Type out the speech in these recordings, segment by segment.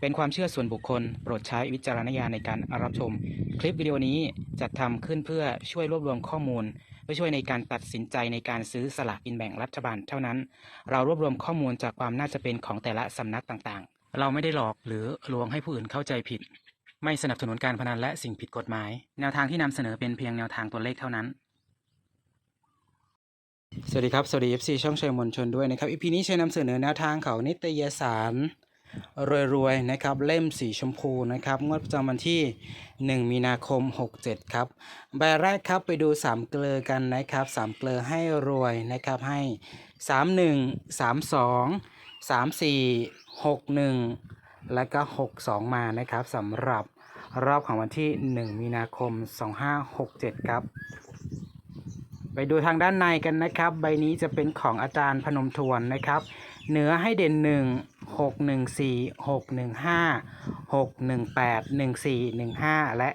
เป็นความเชื่อส่วนบุคคล โปรดใช้วิจารณญาณในการรับชม คลิปวิดีโอนี้จัดทำขึ้นเพื่อช่วยรวบรวมข้อมูลเพื่อช่วยในการตัดสินใจในการซื้อสลากกินแบ่งรัฐบาลเท่านั้น เรารวบรวมข้อมูลจากความน่าจะเป็นของแต่ละสำนักต่างๆ เราไม่ได้หลอกหรือลวงให้ผู้อื่นเข้าใจผิด ไม่สนับสนุนการพนันและสิ่งผิดกฎหมาย แนวทางที่นำเสนอเป็นเพียงแนวทางตัวเลขเท่านั้นสวัสดีครับ สวัสดี FC ช่องชัยมนชนด้วยนะครับ EP นี้ชัยนำเสนอแนวทางเขานิตยสาร รวยๆนะครับเล่มสีชมพูนะครับงวดประจำวันที่ 1 มีนาคม 67 ครับใบแรกครับไปดู 3 เกลือกันนะครับ 3 เกลือให้รวยนะครับให้ 31 32 34 61 แล้วก็ 62 มานะครับสำหรับรอบของวันที่ 1 มีนาคม 2567 ครับไปดูทางด้านในกันนะครับ ใบนี้จะเป็นของอาจารย์พนมทวนนะครับ เหนือให้เด่น1 6 1 4 6 1 5 6 1 8 1 4 1 5 และ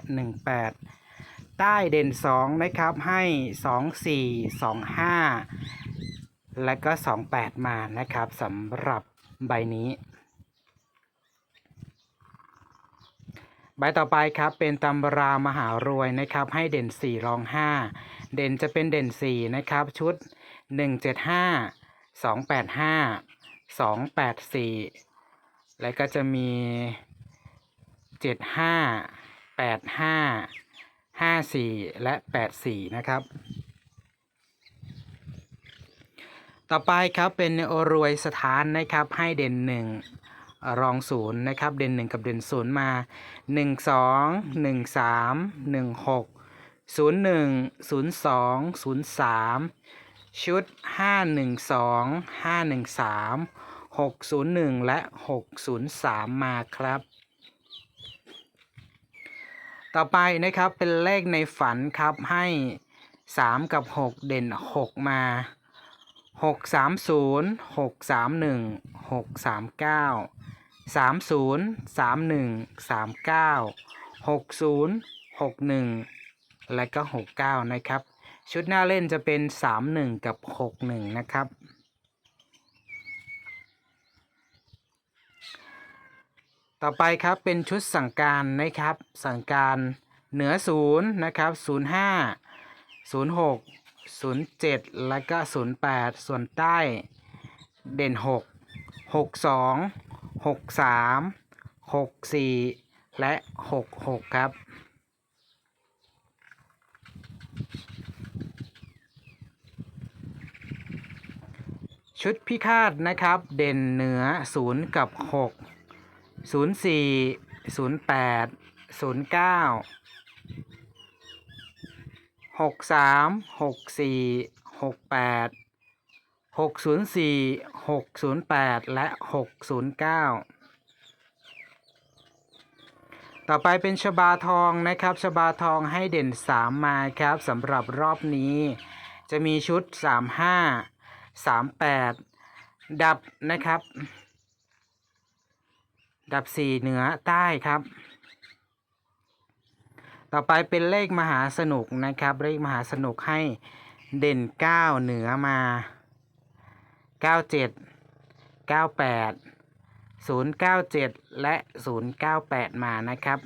18 ใต้เด่น 2 นะครับ ให้ 2 4 2 5 และก็ 28 มานะครับสำหรับใบนี้ ใบต่อไปครับเป็นตำรามหารวยนะครับ ให้เด่น 4 รอง 5 เด่นจะเป็นเด่น 4 นะครับ ชุด 175 285 284แล้วก็จะมี75 85 54และ84นะครับ ต่อไปครับเป็นโอรวยสถานนะครับให้เด่น1รองศูนย์นะครับ เด่น1กับเด่นศูนย์มา1 2 1 3 1 6 0 1 0 2 0 3ชุด5 1 2 5 ชุด 512 513 6 0 1 และ 6 0 3 มาครับ ต่อไปนะครับเป็นเลขในฝันครับให้ 3 กับ 6 เด่น 6 มา 6 3 0 6 3 1 6 3 9 30 31 39 60 61 และก็ 69 นะครับ ชุดหน้าเล่นจะเป็น 31 กับ 61 นะครับ ต่อไปครับเป็นชุดสั่งการนะครับ สั่งการเหนือศูนย์นะครับ 05 06 07 แล้วก็ 08 ส่วนใต้เด่น 6 62 63 64 และ 66 ครับ ชุดพิฆาตนะครับ เด่นเหนือ 0 กับ 6 04 08 09 63 64 68 604 608 และ 609 ต่อไปเป็นชบาทองนะครับชบาทองให้เด่น 3 มาครับสำหรับรอบนี้ จะมีชุด 35 38ดับนะครับ ดับ4เหนือใต้ครับ ต่อไปเป็นเลขมหาสนุกนะครับ เลขมหาสนุกให้เด่น9เหนือมา97 98 097 และ 098 มานะครับ